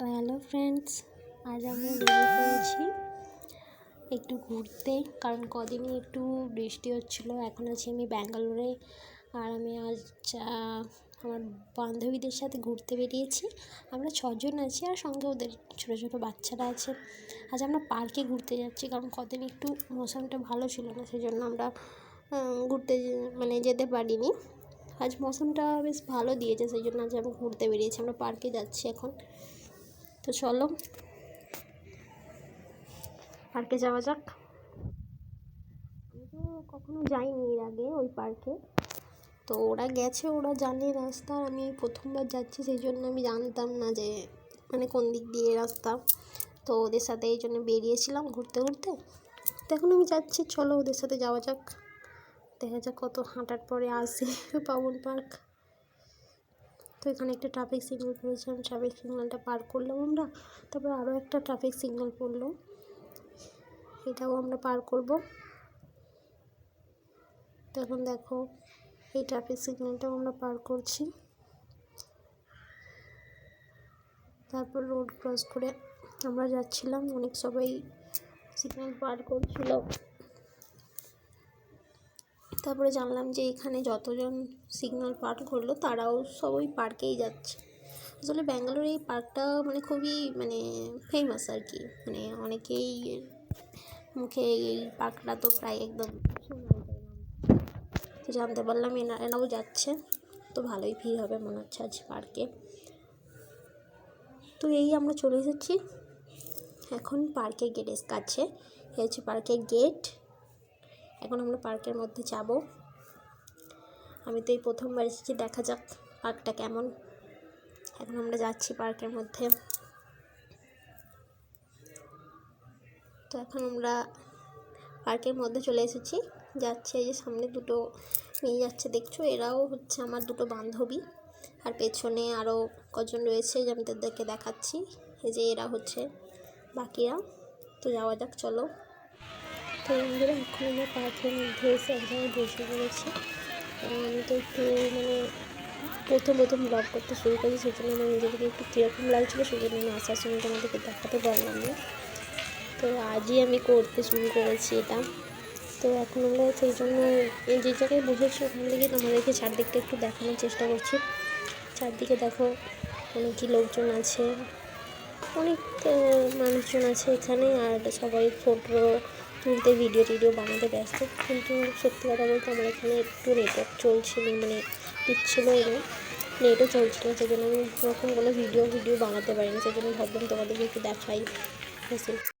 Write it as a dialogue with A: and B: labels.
A: তো hello friends, আজ আমরা বেরিয়ে পড়েছি একটু ঘুরতে, কারণ কদিনই একটু বৃষ্টি হচ্ছিল। এখন আছি আমি ব্যাঙ্গালোরে আর আমি আজ আমার বান্ধবীদের সাথে ঘুরতে বেরিয়েছি। আমরা ছজন আছি আর সঙ্গে ওদের ছোটো ছোটো বাচ্চারা আছে। আজ আমরা পার্কে ঘুরতে যাচ্ছি, কারণ কদিন একটু মৌসুমটা ভালো ছিল না সেই জন্য আমরা ঘুরতে মানে যেতে পারিনি। আজ মৌসুমটা বেশ ভালো দিয়েছে সেই জন্য আজ আমরা ঘুরতে বেরিয়েছি। আমরা পার্কে যাচ্ছি এখন। তো চলো। পার্কে যাওয়া যাক। আমি তো কখনো যাইনি এর আগে ওই পার্কে। তো ওরা গেছে, ওরা জানে রাস্তা। আমি প্রথমবার যাচ্ছি, সেই জন্য আমি জানতাম না যে মানে কোন দিক দিয়ে রাস্তা। তো ওদের সাথে এই জন্য বেরিয়েছিলাম ঘুরতে ঘুরতে। তো এখন আমি যাচ্ছি, চলো ওদের সাথে যাওয়া যাক। দেখা যাক কত হাঁটার পরে আসে পাবন পার্ক। তো এখানে একটা ট্রাফিক সিগন্যাল পড়েছিলাম ট্রাফিক সিগন্যালটা পার করলাম আমরা, তারপর আরও একটা ট্রাফিক সিগন্যাল পড়ল, এটাও আমরা পার করব। তো এখন দেখো, এই ট্রাফিক সিগন্যালটাও আমরা পার করছি। তারপর রোড ক্রস করে আমরা যাচ্ছিলাম, অনেক সবাই সিগন্যাল পার করছিল। তারপরে জানলাম যে এখানে যতজন সিগন্যাল পার্ক করল তারাও সব ওই পার্কেই যাচ্ছে। আসলে ব্যাঙ্গালোর এই পার্কটা মানে খুবই মানে ফেমাস আর কি। মানে অনেকেই মুখে এই পার্কটা তো প্রায় একদম। তো জানতে পারলাম এনা, এনাও যাচ্ছে। তো ভালোই ভিড় হবে মনে হচ্ছে আজ পার্কে। তো এই আমরা চলে এসেছি। এখন পার্কের গেটের কাছে। এই হচ্ছে পার্কের গেট এখন আমরা পার্কের মধ্যে যাব। আমি তো এই প্রথমবার এসেছি, দেখা যাক পার্কটা কেমন। এখন আমরা যাচ্ছি পার্কের মধ্যে। তো এখন আমরা পার্কের মধ্যে চলে এসেছি। যাচ্ছে এই যে সামনে দুটো নিয়ে যাচ্ছে, দেখছ? এরাও হচ্ছে আমার দুটো বান্ধবী। আর পেছনে আরও কজন রয়েছে যে আমি তাদেরকে দেখাচ্ছি। এই যে এরা হচ্ছে বাকিরা। তো যাওয়া যাক, চলো। তো বন্ধুরা এখন আমরা পার্কের মধ্যে এসে এক জায়গায় বসে পড়েছি। আমি তো একটু মানে প্রথম প্রথম ব্লগ করতে শুরু করি সেই জন্য আমার নিজেকে একটু কীরকম লাগছিল সেই জন্য আমি আসার সময় তোমাদেরকে দেখাতে পারলাম না। তো আজই আমি করতে শুরু করেছি এটা। তো এখন আমরা সেই জন্য যে জায়গায় বসেছি, ওখান থেকে তোমাদেরকে চারদিকটা একটু দেখানোর চেষ্টা করছি। চারদিকে দেখো অনেকই লোকজন আছে, অনেক মানুষজন আছে এখানে, আর সবাই ফটো তুলতে ভিডিও টিডিও বানাতে ব্যস্ত, কিন্তু সত্যি কথা বলতে আমার এখানে একটু নেটওয়ার্ক চলছিল মানে দিচ্ছিল এবং নেটও চলছিল সেই জন্য আমি ওরকম কোনো ভিডিও ভিডিও বানাতে পারিনি সেই জন্য ভাবলাম তোমাদেরকে একটু দেখাই।